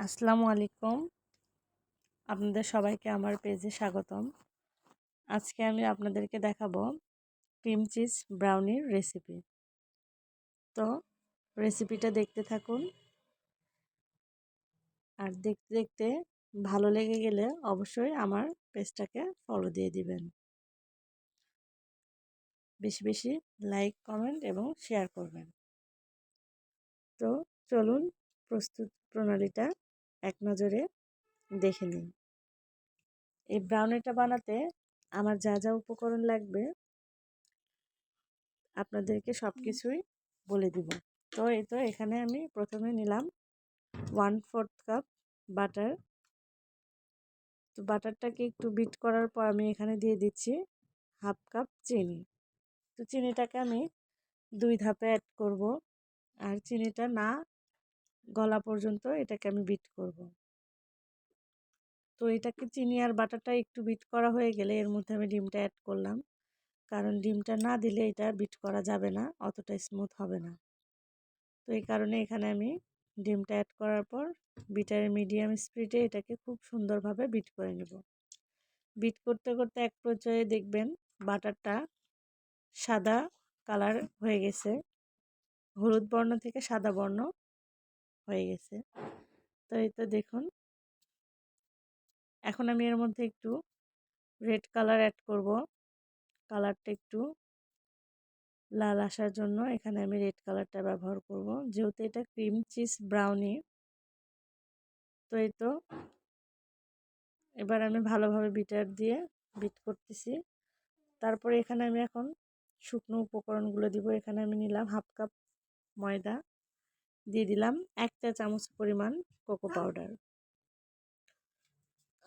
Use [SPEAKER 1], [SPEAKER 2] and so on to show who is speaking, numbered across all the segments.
[SPEAKER 1] আসসালামু আলাইকুম। আপনাদের সবাইকে আমার পেজে স্বাগতম। আজকে আমি আপনাদেরকে দেখাবো ক্রিম চিজ ব্রাউনির রেসিপি। তো রেসিপিটা দেখতে থাকুন। আর দেখতে দেখতে ভালো লেগে গেলে অবশ্যই আমার পেজটাকে ফলো দিয়ে দিবেন। বেশি বেশি লাইক, কমেন্ট এবং শেয়ার করবেন। তো চলুন প্রস্তুত প্রণালীটা এক নজরে দেখে নিন। এই ব্রাউনিটা বানাতে আমার যা যা উপকরণ লাগবে আপনাদেরকে সব কিছুই বলে দিব। তো এই তো এখানে আমি প্রথমে নিলাম ওয়ান ফোর্থ কাপ বাটার তো বাটারটাকে একটু বিট করার পর আমি এখানে দিয়ে দিচ্ছি হাফ কাপ চিনি। তো চিনিটাকে আমি দুই ধাপে অ্যাড করব। আর চিনিটা না গলা পর্যন্ত এটাকে আমি বিট করব। তো এটাকে চিনি আর বাটারটা একটু বিট করা হয়ে গেলে এর মধ্যে আমি ডিমটা অ্যাড করলাম। কারণ ডিমটা না দিলে এটা বিট করা যাবে না, অতটা স্মুথ হবে না। তো এই কারণে এখানে আমি ডিমটা অ্যাড করার পর বিটারের মিডিয়াম স্পিডে এটাকে খুব সুন্দরভাবে বিট করে নেব। বিট করতে করতে এক পর্যায়ে দেখবেন বাটারটা সাদা কালার হয়ে গেছে। হলুদ বর্ণ থেকে সাদা বর্ণ হয়ে গেছে। তো এই তো দেখুন। এখন আমি এর মধ্যে একটু রেড কালার অ্যাড করব। কালারটা একটু লাল আসার জন্য এখানে আমি রেড কালারটা ব্যবহার করব। যেহেতু এটা ক্রিম চিজ ব্রাউনি তো এই তো এবার আমি ভালোভাবে বিটার দিয়ে বিট করতেছি। তারপরে এখানে আমি এখন শুকনো উপকরণগুলো দিব। এখানে আমি নিলাম হাফ কাপ ময়দা। দিয়ে দিলাম এক চা চামচ পরিমাণ কোকো পাউডার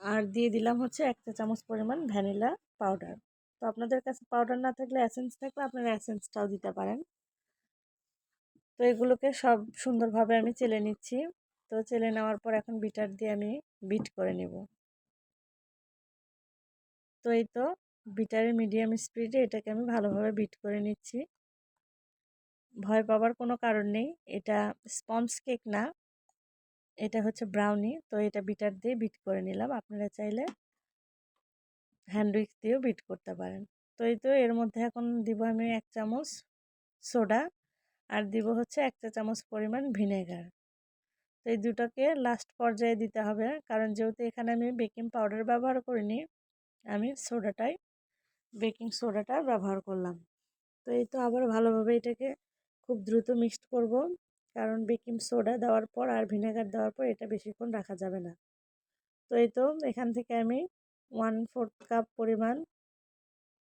[SPEAKER 1] আর দিয়ে দিলাম হচ্ছে এক চা চামচ পরিমাণ ভ্যানিলা পাউডার তো আপনাদের কাছে পাউডার না থাকলে অ্যাসেন্স থাকলে আপনারা অ্যাসেন্সটাও দিতে পারেন। তো এগুলোকে সব সুন্দরভাবে আমি চেলে নিচ্ছি। তো চেলে নেওয়ার পর এখন বিটার দিয়ে আমি বিট করে নেব। তো এই তো বিটারের মিডিয়াম স্পিডে এটাকে আমি ভালোভাবে বিট করে নিচ্ছি। ভয় পাবার কোনো কারণ নেই। এটা স্পঞ্জ কেক না। এটা হচ্ছে ব্রাউনি তো এটা বিটার দিয়ে বিট করে নিলাম। আপনারা চাইলে হ্যান্ড উইক্স দিয়েও বিট করতে পারেন। তো এই তো এর মধ্যে এখন দিব আমি এক চামচ সোডা আর দিব হচ্ছে এক চামচ পরিমাণ ভিনেগার তো এই দুটোকে লাস্ট পর্যায়ে দিতে হবে। কারণ যেহেতু এখানে আমি বেকিং পাউডার ব্যবহার করিনি, আমি সোডাটাই বেকিং সোডাটা ব্যবহার করলাম। তো এই তো আবার ভালোভাবে এটাকে খুব দ্রুত মিক্সড করব। কারণ বেকিং সোডা দেওয়ার পর আর ভিনেগার দেওয়ার পর এটা বেশিক্ষণ রাখা যাবে না। তো এই তো এখান থেকে আমি ওয়ান ফোর্থ কাপ পরিমাণ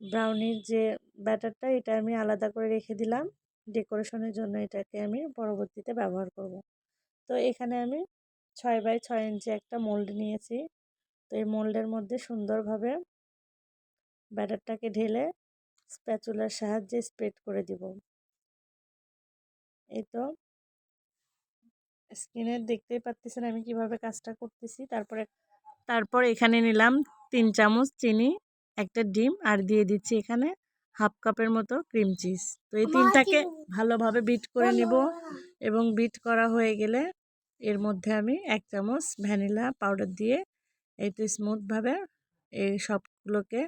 [SPEAKER 1] ব্রাউনির যে ব্যাটারটা এটা আমি আলাদা করে রেখে দিলাম। ডেকোরেশনের জন্য এটাকে আমি পরবর্তীতে ব্যবহার করব। তো এখানে আমি ছয় বাই ছয় ইঞ্চি একটা মোল্ড নিয়েছি। তো এই মোল্ডের মধ্যে সুন্দরভাবে ব্যাটারটাকে ঢেলে স্প্যাচুলার সাহায্যে স্প্রেড করে দিব। এই তো স্ক্রিনে দেখতেই পাচ্ছেন আমি কীভাবে কাজটা করতেছি। তারপরে তারপর এখানে নিলাম তিন চামচ চিনি একটা ডিম আর দিয়ে দিচ্ছি এখানে হাফ কাপের মতো ক্রিম চিজ। তো এই তিনটাকে ভালোভাবে বিট করে নিব এবং বিট করা হয়ে গেলে এর মধ্যে আমি এক চামচ ভ্যানিলা পাউডার দিয়ে এই তো স্মুথভাবে এই সবগুলোকে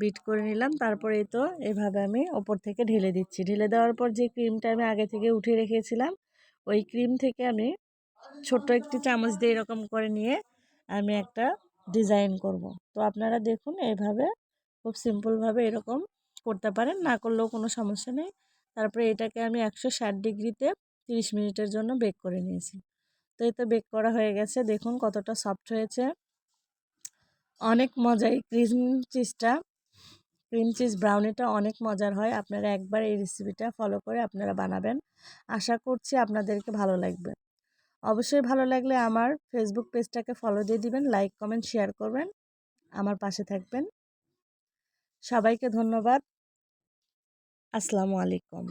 [SPEAKER 1] বিট করে নিলাম। তারপরে তো এভাবে আমি ওপর থেকে ঢেলে দিচ্ছি। ঢেলে দেওয়ার পর যে ক্রিমটা আমি আগে থেকে উঠিয়ে রেখেছিলাম, ওই ক্রিম থেকে আমি ছোট্ট একটি চামচ দিয়ে এরকম করে নিয়ে আমি একটা ডিজাইন করব। তো আপনারা দেখুন এইভাবে খুব সিম্পলভাবে এরকম করতে পারেন, না করলেও কোনো সমস্যা নেই। তারপরে এটাকে আমি একশো ষাট ডিগ্রিতে তিরিশ মিনিটের জন্য বেক করে নিয়েছি। তো এই তো বেক করা হয়ে গেছে। দেখুন কতটা সফট হয়েছে। অনেক মজাই। ক্রিম চিজটা ক্রিম চিজ ব্রাউনিটা অনেক মজার হয়। আপনারা একবার এই রেসিপিটা ফলো করে আপনারা বানাবেন। আশা করছি আপনাদেরকে ভালো লাগবে। অবশ্যই ভালো লাগলে আমার ফেসবুক পেজটাকে ফলো দিয়ে দিবেন লাইক কমেন্ট শেয়ার করবেন। আমার পাশে থাকবেন। সবাইকে ধন্যবাদ। আসসালামু আলাইকুম।